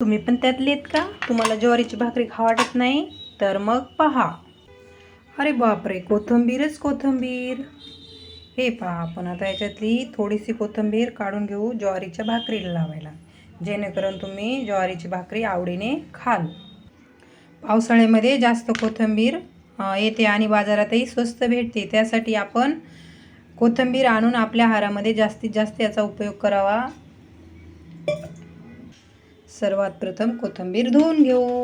तुम्ही पण त्यातलेत का? तुम्हाला ज्वारीची भाकरी खा वाटत नाही तर मग पहा. अरे बापरे कोथंबीरच कोथंबीर. हे पहा आपण आता याच्यातली थोडीशी कोथंबीर काढून घेऊ ज्वारीच्या भाकरीला लावायला. जेणेकरून तुम्ही ज्वारीची भाकरी आवडीने खाल. पावसाळ्यामध्ये जास्त कोथंबीर येते आणि बाजारातही स्वस्त भेटते. त्यासाठी आपण कोथंबीर आणून आपल्या आहारामध्ये जास्तीत जास्त याचा उपयोग करावा. सर्वात प्रथम कोथंबीर धुवून घेऊ.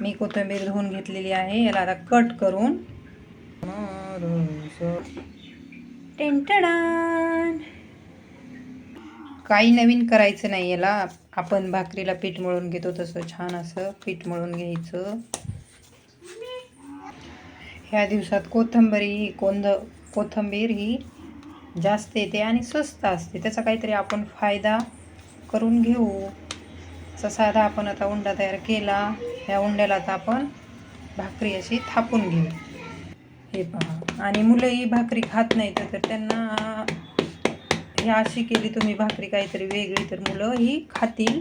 मी कोथिंबीर धुवून घेतलेली आहे याला आता कट करून. टेंटडान काही नवीन करायचं नाही याला. आपण भाकरीला पीठ मळून घेतो तसं छान असं पीठ मळून घ्यायचं. ह्या दिवसात कोथंबरी ही कोंद कोथंबीर ही जास्त येते आणि स्वस्त असते. त्याचा काहीतरी आपण फायदा करून घेऊ. असा साधा आपण आता उंडा तयार केला. ह्या उंड्याला आता आपण भाकरी अशी थापून घेऊ. हे पहा. आणि मुलंही भाकरी खात नाही तर त्यांना ही अशी केली तुम्ही भाकरी काहीतरी वेगळी तर मुलं ही खातील.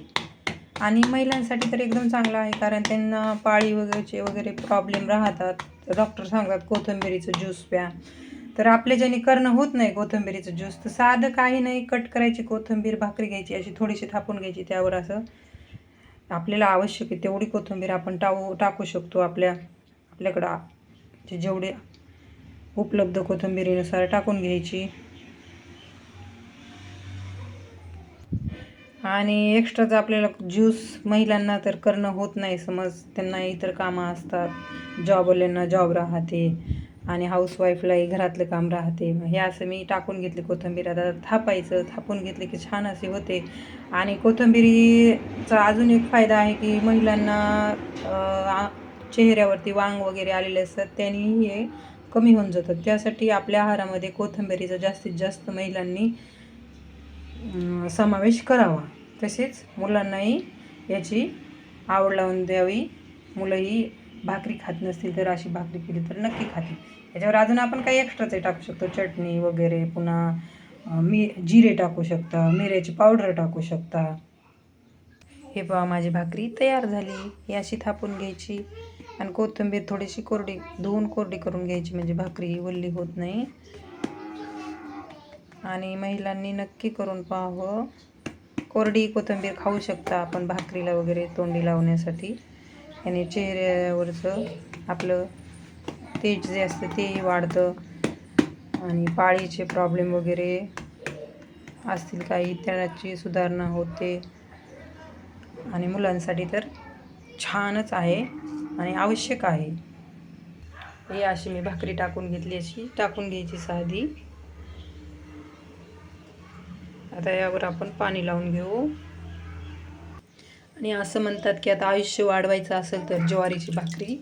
आणि महिलांसाठी तर एकदम चांगलं आहे कारण त्यांना पाळी वगैरेचे वगैरे प्रॉब्लेम राहतात. डॉक्टर सांगतात कोथिंबिरीचं ज्यूस प्या. तर आपले ज्याने करणं होत नाही कोथिंबीरीचं ज्यूस तर साधं काही नाही कट करायची कोथिंबीर भाकरी घ्यायची अशी थोडीशी थापून घ्यायची त्यावर असं. आपल्याला आवश्यक आहे तेवढी कोथिंबीर आपण टावू टाकू शकतो आपल्या आपल्याकडं जे जेवढे उपलब्ध कोथिंबीरीनुसार टाकून घ्यायची. आणि एक्स्ट्राचं आपल्याला ज्यूस महिलांना तर करणं होत नाही समज त्यांना इतर कामं असतात जॉबवाल्यांना जॉब राहते आणि हाऊसवाईफलाही घरातलं काम राहते. मग हे असं मी टाकून घेतली कोथंबीर. आता थापायचं थापून घेतले की छान असे होते. आणि कोथंबीरीचा अजून एक फायदा आहे की महिलांना चेहऱ्यावरती वांग वगैरे आलेले असतात त्यांनी हे कमी होऊन जातात. त्यासाठी आपल्या आहारामध्ये कोथंबीरीचा जास्तीत जास्त महिलांनी समावेश करावा. तसेच मुलांनाही याची आवड लावून द्यावी. मुलंही भाकरी खात नसतील तर अशी भाकरी केली तर नक्की खातील. याच्यावर अजून आपण काही एक्स्ट्राचे टाकू शकतो. चटणी वगैरे पुन्हा मी जिरे टाकू शकता मिऱ्याची पावडर टाकू शकता. हे पहा माझी भाकरी तयार झाली. ही अशी थापून घ्यायची. आणि कोथिंबीर थोडीशी कोरडी धुवून कोरडी करून घ्यायची. म्हणजे भाकरी वल्ली होत नाही. आणि महिलांनी नक्की करून पाहावं. कोरडी कोथिंबीर खाऊ शकता आपण भाकरीला वगैरे तोंडी लावण्यासाठी. याने चेहऱ्यावरचं आपलं तेज जे असतं तेही वाढतं. आणि पाळीचे प्रॉब्लेम वगैरे असतील काही त्याची सुधारणा होते. आणि मुलांसाठी तर छानच आहे आणि आवश्यक आहे. ही अशी मी भाकरी टाकून घेतली अशी. टाकून घ्यायची साधी. आता यावर आपण पाणी लावून घेऊ. आणि असं म्हणतात की आता आयुष्य वाढवायचं असेल तर ज्वारीची भाकरी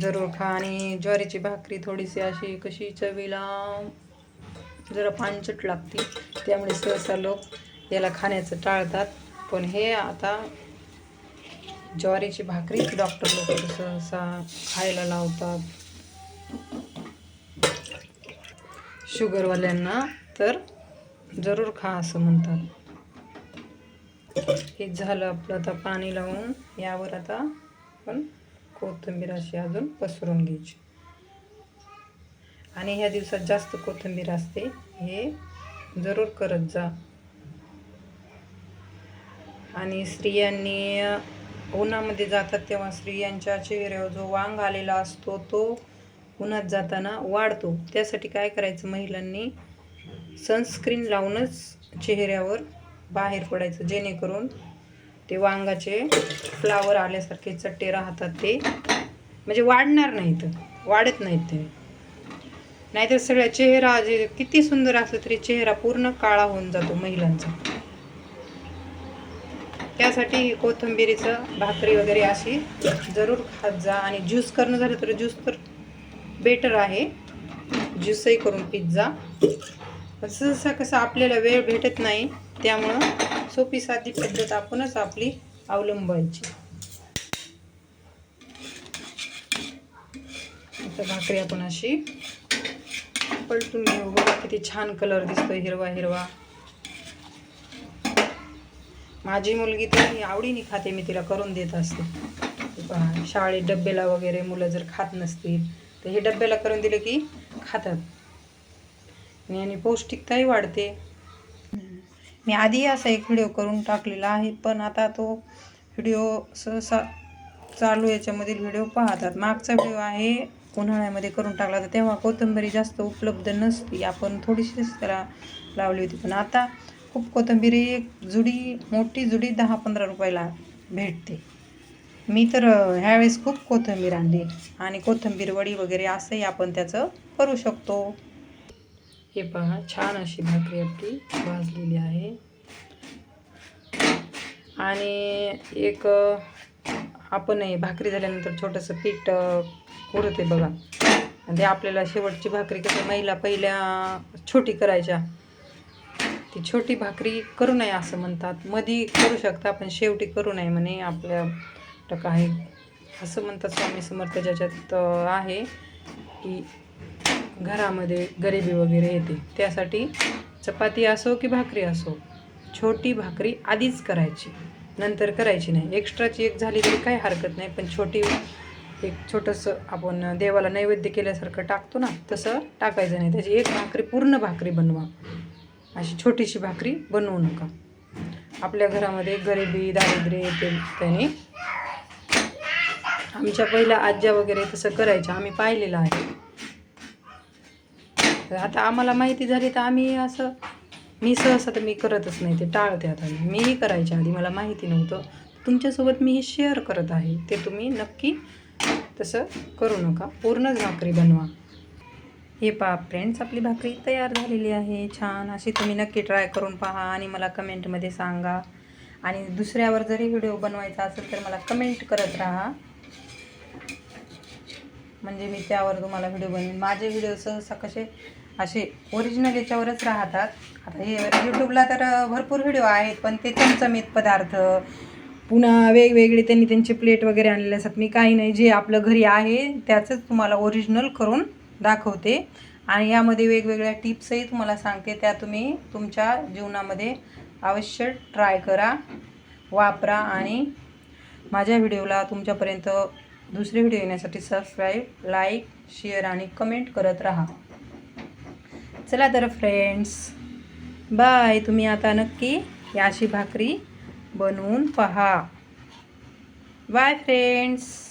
जरूर खा. आणि ज्वारीची भाकरी थोडीशी अशी कशी चवीला जरा पाणचट लागते त्यामुळे सहसा लोक याला खाण्याचं टाळतात. पण हे आता ज्वारीची भाकरी डॉक्टर लोक सहसा खायला लावतात. शुगरवाल्यांना तर जरूर खा असं म्हणतात. हे झालं आपलं आता पाणी लावून. यावर आता आपण कोथिंबीर अशी अजून पसरून घ्यायची. आणि ह्या दिवसात जास्त कोथिंबीर असते हे जरूर करत जा. आणि स्त्रियांनी उन्हामध्ये जातात तेव्हा स्त्रियांच्या चेहऱ्यावर जो वांग आलेला असतो तो उन्हात जाताना वाढतो. त्यासाठी काय करायचं? महिलांनी सनस्क्रीन लावूनच चेहऱ्यावर बाहेर पडायचं जेणेकरून ते वांगाचे फ्लावर आल्यासारखे चट्टे राहतात ते. म्हणजे वाढणार नाहीत वाढत नाहीत ते. नाहीतर सगळ्या चेहरा जे किती सुंदर असलं तरी चेहरा पूर्ण काळा होऊन जातो महिलांचा. त्यासाठी कोथिंबिरीचं भाकरी वगैरे अशी जरूर खात जा. आणि ज्यूस करणं झालं तर ज्यूस तर बेटर आहे. ज्यूसही करून पित जा. पण सहसा कसं आपल्याला वेळ भेटत नाही त्यामुळं सोपी साधी पद्धत आपणच आपली अवलंबायची. आता भाकरी आपण अशी पलटून घेऊ. बघा किती छान कलर दिसतोय हिरवा हिरवा. माझी मुलगी तर आवडीने खाते मी तिला करून देत असते. पहा शाळेत डब्याला वगैरे मुलं जर खात नसतील तर हे डब्याला करून दिले की खातात. आणि आणि पौष्टिकताही वाढते. मी आधी असा एक व्हिडिओ करून टाकलेला आहे पण आता तो व्हिडिओ सहसा चालू याच्यामधील व्हिडिओ पाहतात. मागचा व्हिडिओ आहे उन्हाळ्यामध्ये करून टाकला तर तेव्हा कोथिंबीरी जास्त उपलब्ध नसती. आपण थोडीशीच त्याला लावली होती पण आता खूप कोथिंबीरी एक जुडी मोठी जुडी दहा पंधरा रुपयाला भेटते. मी तर ह्यावेळेस खूप कोथिंबीर आणली. आणि कोथिंबीर वडी वगैरे असंही आपण त्याचं करू शकतो. हे पहा छान अशी भाकरी आपली भाजलेली आहे. आणि एक आपण भाकरी झाल्यानंतर छोटंसं पीठ उरते बघा. आणि ते आपल्याला शेवटची भाकरी कसं महिला पहिल्या छोटी करायच्या. ती छोटी भाकरी करू नये असं म्हणतात. मधी करू शकता पण शेवटी करू नये म्हणे आपल्या टका आहे. असं म्हणतात स्वामी समर्थ ज्याच्यात आहे की घरामध्ये गरिबी वगैरे येते. त्यासाठी चपाती असो की भाकरी असो छोटी भाकरी आधीच करायची. नंतर करायची नाही. एक्स्ट्राची एक झाली तरी काही हरकत नाही पण छोटी एक छोटंसं आपण देवाला नैवेद्य केल्यासारखं टाकतो ना तसं टाकायचं नाही. त्याची एक भाकरी पूर्ण भाकरी बनवा. अशी छोटीशी भाकरी बनवू नका. आपल्या घरामध्ये गरिबी दारिद्र्य येते त्याने. आमच्या पहिल्या आज्या वगैरे तसं करायच्या. आम्ही पाहिलेलं आहे. तर आता आम्हाला माहिती झाली तर आम्ही असं मी सहसा तर मी करतच नाही ते टाळते आता मीही करायच्या आधी मला माहिती नव्हतं. तुमच्यासोबत मी हे शेअर करत आहे ते तुम्ही नक्की तसं करू नका. पूर्णच भाकरी बनवा. हे पहा फ्रेंड्स आपली भाकरी तयार झालेली आहे. छान अशी तुम्ही नक्की ट्राय करून पहा आणि मला कमेंटमध्ये सांगा. आणि दुसऱ्यावर जरी व्हिडिओ बनवायचा असेल तर मला कमेंट करत राहा. म्हणजे मी त्यावर तुम्हाला व्हिडिओ बनवीन. माझे व्हिडिओ सहसा कसे असे ओरिजिनल याच्यावरच राहतात. आता हे यूट्यूबला तर भरपूर व्हिडिओ आहेत पण ते चमचमीत पदार्थ पुन्हा वेगवेगळे त्यांनी त्यांचे प्लेट वगैरे आणलेले असतात. मी काही नाही जे आपलं घरी आहे त्याचंच तुम्हाला ओरिजिनल करून दाखवते. आणि यामध्ये वेगवेगळ्या टिप्सही तुम्हाला सांगते. त्या तुम्ही तुमच्या जीवनामध्ये अवश्य ट्राय करा वापरा आणि माझ्या व्हिडिओला तुमच्यापर्यंत दुसरे व्हिडिओ येण्यासाठी सबस्क्राईब लाईक शेअर आणि कमेंट करत राहा. चला तर फ्रेंड्स बाय तुम्ही आता नक्की ही अशी भाकरी बनवून पहा. Bye friends